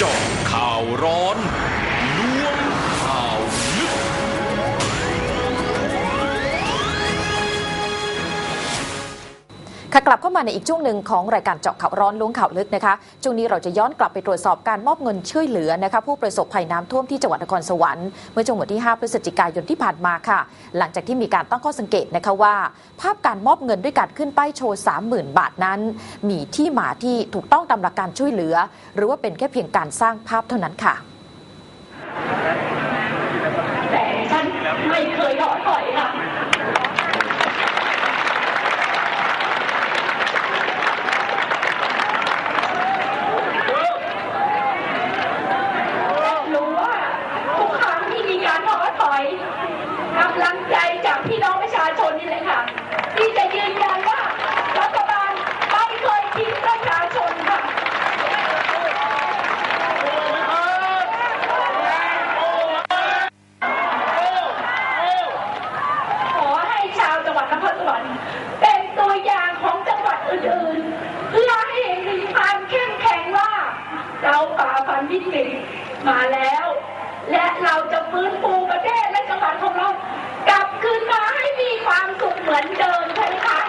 จาะข่าวร้อน ค่ะกลับเข้ามาในอีกช่วงหนึ่งของรายการเจาะข่าวร้อนล้วงข่าวลึกนะคะช่วงนี้เราจะย้อนกลับไปตรวจสอบการมอบเงินช่วยเหลือนะคะผู้ประสบภัยน้ำท่วมที่จังหวัดนครสวรรค์เมื่อช่วงวันที่ 5 พฤศจิกายนที่ผ่านมาค่ะ หลังจากที่มีการตั้งข้อสังเกตนะคะว่า ภาพการมอบเงินด้วยการขึ้นป้ายโชว์ 30,000 บาทนั้น มีที่มาที่ถูกต้องตามหลักการช่วยเหลือ หรือว่าเป็นแค่เพียงการสร้างภาพเท่านั้นค่ะ แต่ฉันไม่เคยท้อถอยค่ะ รู้ว่าทุกครั้งที่มีการท้อถอยกำลังใจจากพี่น้องประชาชนนี่เลยค่ะ ที่จะยืนยันว่ารัฐบาลไม่เคยทิ้งประชาชนค่ะ ขอให้ชาวจังหวัดนครสวรรค์เป็นตัวอย่างของจังหวัดอื่นๆ เพื่อให้เห็นถึงความเข้มแข็งว่า เราฝ่าฟันวิกฤต มาแล้ว และเราจะฟื้นฟูประเทศและจังหวัดของเรากลับคืนมาให้มีความสุขเหมือนเดิมใช่ไหมคะ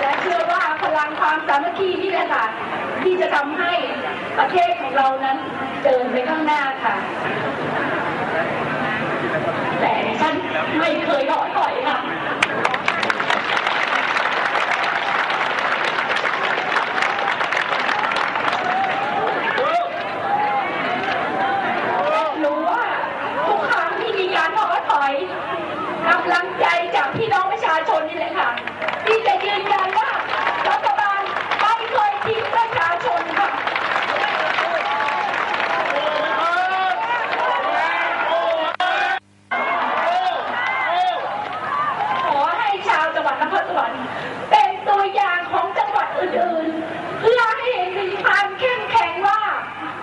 และเชื่อว่าพลังความสามัคคีนี่แหละค่ะที่จะทำให้ประเทศของเรานั้นเดินไปข้างหน้าค่ะ แต่ฉันไม่เคยท้อถอยค่ะ รู้ว่าทุกครั้งที่มีการท้อถอยกำลังใจจากพี่น้องประชาชนนี่เลยค่ะ ที่จะยืนยันว่ารัฐบาลไม่เคยทิ้งประชาชนค่ะ ขอให้ชาวจังหวัดนครสวรรค์เป็นตัวอย่างของจังหวัดอื่นๆ เพื่อให้เห็นถึงความเข้มแข็งว่า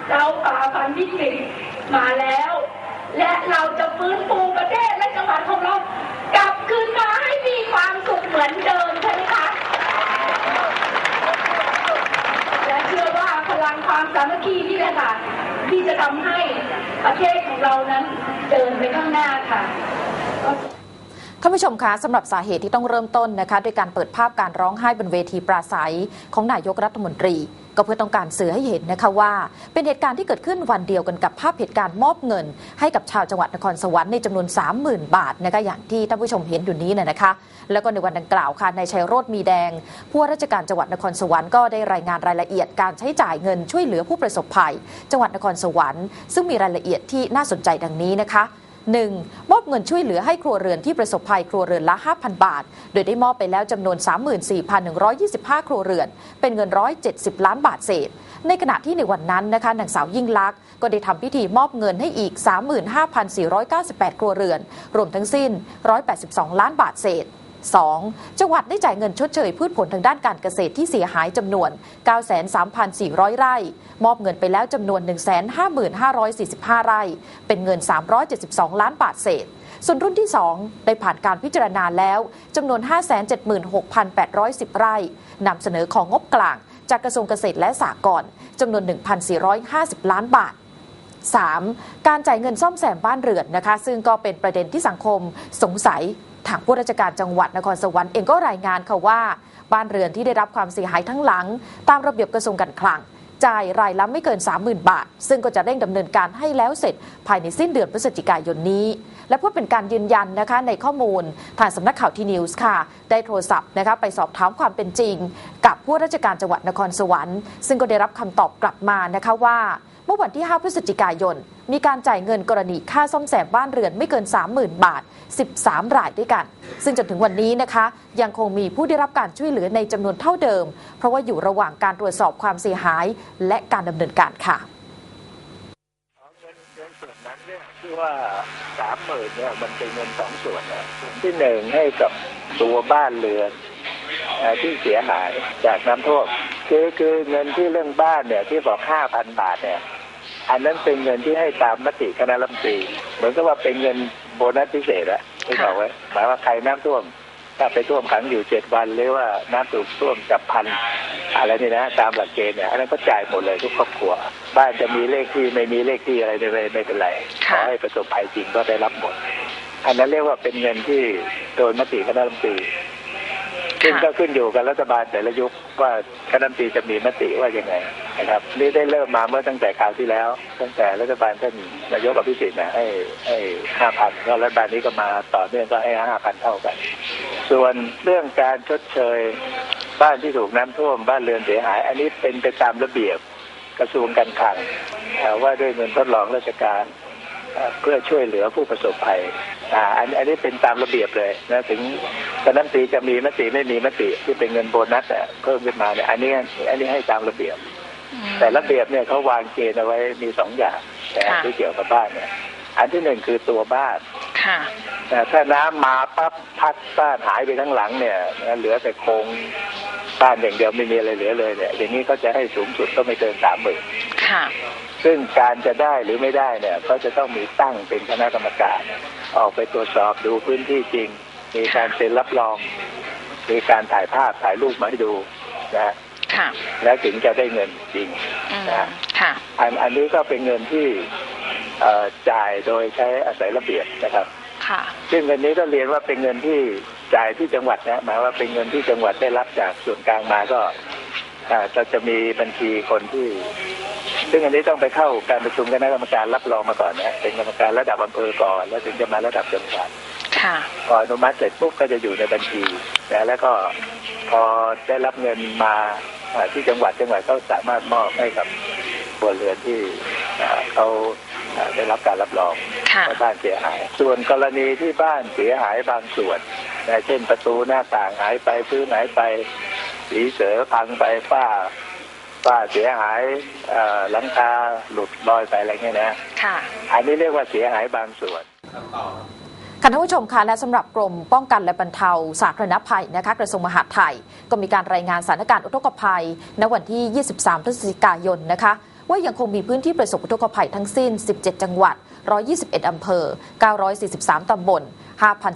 เราฝ่าฟัน วิกฤตมาแล้ว และเราจะฟื้นฟูประเทศและจังหวัดของเรากลับคืนมาให้มีความสุขเหมือนเดิมใช่ไหมคะและเชื่อว่าพลังความสามัคคีนี่แหละค่ะที่จะทำให้ประเทศของเรานั้นเดินไปข้างหน้าค่ะ ท่านผู้ชมคะสำหรับสาเหตุที่ต้องเริ่มต้นนะคะด้วยการเปิดภาพการร้องไห้บนเวทีปราศัยของนายกรัฐมนตรี ก็เพื่อต้องการสื่อให้เห็นนะคะว่า เป็นเหตุการณ์ที่เกิดขึ้นวันเดียวกันกับภาพเหตุการณ์มอบเงิน ให้กับชาวจังหวัดนครสวรรค์ในจำนวน 30,000 บาทนะคะอย่างที่ท่านผู้ชมเห็นอยู่นี้น่ยนะคะ แล้วก็ในวันดังกล่าวค่ะนายชัยโรธมีแดง ผู้ว่าราชการจังหวัดนครสวรรค์ก็ได้รายงานรายละเอียดการใช้จ่ายเงินช่วยเหลือผู้ประสบภัย จังหวัดนครสวรรค์ ซึ่งมีรายละเอียดที่น่าสนใจดังนี้นะคะ 1. มอบเงินช่วยเหลือให้ครัวเรือนที่ประสบภัยครัวเรือนละ 5,000 บาท โดยได้มอบไปแล้วจำนวน 34,125 ครัวเรือน เป็นเงิน 170 ล้านบาทเศษ ในขณะที่ในวันนั้นนะคะนางสาวยิ่งลักษณ์ก็ได้ทำพิธีมอบเงินให้อีก 35,498 ครัวเรือน รวมทั้งสิ้น 182 ล้านบาทเศษ 2. จังหวัดได้จ่ายเงินชดเชยพืชผลทางด้านการเกษตรที่เสียหายจำนวน 93,400 ไร่ มอบเงินไปแล้วจำนวน 155,45 ไร่ เป็นเงิน 372 ล้านบาทเศษ ส่วนรุ่นที่ 2 ได้ผ่านการพิจารณาแล้วจำนวน 576,810 ไร่นำเสนอของงบกลาง จากกระทรวงเกษตรและสหกรณ์จำนวน 1,450 ล้านบาท 3. การจ่ายเงินซ่อมแซมบ้านเรือนนะคะ ซึ่งก็เป็นประเด็นที่สังคมสงสัย ทางผู้ราชการจังหวัดนครสวรรค์เองก็รายงานค่ะว่า บ้านเรือนที่ได้รับความเสียหายทั้งหลัง ตามระเบียบกระทรวงการคลังจ่ายรายละไม่เกิน 30,000 บาท ซึ่งก็จะเร่งดำเนินการให้แล้วเสร็จภายในสิ้นเดือนพฤศจิกายนนี้ และเพื่อเป็นการยืนยันนะคะในข้อมูลทางสำนักข่าวทีนิวส์ค่ะ ได้โทรศัพท์นะคะไปสอบถามความเป็นจริง กับผู้ราชการจังหวัดนครสวรรค์ ซึ่งก็ได้รับคำตอบกลับมานะคะว่า มื่อวันที่ 5 พฤศจิกายน มีการจ่ายเงินกรณีค่าซ่อมแซมบ้านเรือนไม่เกิน 30,000 บาท 13 รายด้วยกัน ซึ่งจนถึงวันนี้นะคะ ยังคงมีผู้ได้รับการช่วยเหลือในจำนวนเท่าเดิม เพราะว่าอยู่ระหว่างการตรวจสอบความเสียหาย และการดำเนินการค่ะเงินเงินส่วนนั้นเนี่ยที่ว่าสามหมื่นเนี่ยมันเป็นเงินสองส่วนนะส่วนที่หนึ่งให้กับตัวบ้านเรือนที่เสียหายจากน้ำท่วมคือคือเงินที่เรื่องบ้านเนี่ยที่บอกห้าพันบาทเนี่ย อันนั้นเป็นเงินที่ให้ตามมติคณะรัฐมนตรี เหมือนกับว่าเป็นเงินโบนัสพิเศษอะที่บอกไว้หมายว่าใครน้ำท่วม ถ้าไปท่วมขังอยู่เจ็ดวันหรือว่าน้ำถูกท่วมจับพันอะไรนี่นะตามหลักเกณฑ์เนี่ยอันนั้นก็จ่ายหมดเลยทุกครอบครัว บ้านจะมีเลขที่ไม่มีเลขที่อะไรไม่ไม่เป็นไรขค่ะอให้ประสบภัยจริงก็ได้รับหมดอันนั้นเรียกว่าเป็นเงินที่โดยมติคณะรัฐมนตรี ซึ่งก็ขึ้นอยู่กับรัฐบาลแต่ละยุคว่าคณะรัฐมนตรีจะมีมติว่ายังไงนะครับนี่ได้เริ่มมาเมื่อตั้งแต่คราวที่แล้ว ตั้งแต่รัฐบาลท่านนายกอภิสิทธิ์นะให้ให้ห้าพันก็รัฐบาลนี้ก็มาต่อเนื่องก็ให้ห้าพันเท่ากัน ส่วนเรื่องการชดเชยบ้านที่ถูกน้ำท่วมบ้านเรือนเสียหาย อันนี้เป็นไปตามระเบียบกระทรวงการคลังเอ่อว่าด้วยเงินทดลองราชการ เอ่อเพื่อช่วยเหลือผู้ประสบภัยอ่าอันอันนี้เป็นตามระเบียบเลยนะถึงคณะรัฐมนตรีจะมีมติไม่มีมติที่เป็นเงินโบนัสอะเพิ่มขึ้นมาเนี่ยอันนี้อันนี้ให้ตามระเบียบ แต่ระเบียบเนี่ยเขาวางเกณฑ์เอาไว้มีสองอย่างแต่ค่ะที่เกี่ยวกับบ้านเนี่ยอันที่หนึ่งคือตัวบ้านค่ะแต่ถ้าน้ำมาปั๊บพัดบ้านหายไปทั้งหลังเนี่ยนะเหลือแต่โครงบ้านอย่างเดียวไม่มีอะไรเหลือเลยเนี่ยอย่างนี้ก็จะให้สูงสุดก็ไม่เกินสามหมื่นค่ะ ซึ่งการจะได้หรือไม่ได้เนี่ยก็จะต้องมีตั้งเป็นคณะกรรมการ ออกไปตรวจสอบดูพื้นที่จริง มีการเซ็นรับรอง มีการถ่ายภาพถ่ายรูปมาให้ดูนะค่ะแล้วถึงจะได้เงินจริงอืมนะค่ะอันอันนี้ก็เป็นเงินที่เอ่อจ่ายโดยใช้อาศัยระเบียบนะครับ ค่ะ ซึ่งเงินนี้ก็เรียนว่าเป็นเงินที่จ่ายที่จังหวัดนะหมายว่าเป็นเงินที่จังหวัดได้รับจากส่วนกลางมาก็อ่าจะจะมีบัญชีคนที่ ซึ่งอันนี้ต้องไปเข้าการประชุมคณะกรรมการรับรองมาก่อนนะเป็นกรรมการระดับอำเภอก่อน แล้วถึงจะมาระดับจังหวัดค่ะพออนุมัติเสร็จปุ๊บก็จะอยู่ในบัญชีนะแล้วก็พอได้รับเงินมาอ่าที่จังหวัดจังหวัดก็สามารถมอบให้กับครัวเรือนที่อ่าเขาอ่าได้รับการรับรองค่ะว่าบ้านเสียหาย ส่วนกรณีที่บ้านเสียหายบางส่วนนะเช่นประตูหน้าต่างหายไปพื้นหายไปสีเสือพังไปฝ้า ฝ้าเสียหายเอ่อหลังคาหลุดลอยไปอะไรเงี้ยนะค่ะ อันนี้เรียกว่าเสียหายบางส่วนค่ะท่านผู้ชมคะและสำหรับกรมป้องกันและบรรเทาสาธารณภัยนะคะกระทรวงมหาดไทย ก็มีการรายงานสถานการณ์อุทกภัยในวันที่ 23 พฤศจิกายนนะคะ ว่ายังคงมีพื้นที่ประสบอุทกภัยทั้งสิ้น 17 จังหวัด 121 อำเภอ 943 ตำบล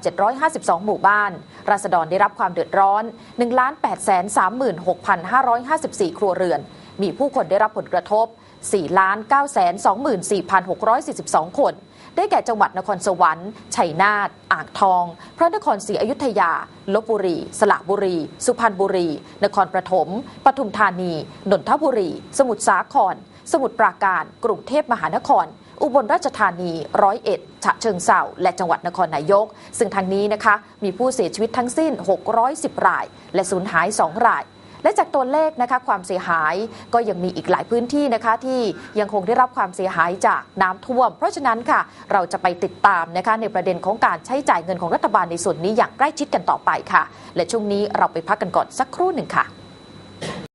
5,752 หมู่บ้าน ราษฎรได้รับความเดือดร้อน 1,836,554 ครัวเรือน มีผู้คนได้รับผลกระทบ 4,924,642 คน ได้แก่จังหวัดนครสวรรค์ ชัยนาท อ่างทอง พระนครศรีอยุธยา ลบบุรี สระบุรี สุพรรณบุรี นครปฐม ปทุมธานี นนทบุรี สมุทรสาคร สมุทรปราการ กรุงเทพมหานคร อุบลราชธานี ร้อยเอ็ด ฉะเชิงเซาและจังหวัดนครนายก ซึ่งทางนี้นะคะ มีผู้เสียชีวิตทั้งสิ้น 610 ราย และสูญหาย 2 รายและจากตัวเลขนะคะความเสียหายก็ยังมีอีกหลายพื้นที่นะคะที่ยังคงได้รับความเสียหายจากน้ำท่วม เพราะฉะนั้นค่ะ เราจะไปติดตามนะคะในประเด็นของการใช้จ่ายเงินของรัฐบาลในส่วนนี้อย่างใกล้ชิดกันต่อไปค่ะ และช่วงนี้เราไปพักกันก่อนสักครู่หนึ่งค่ะ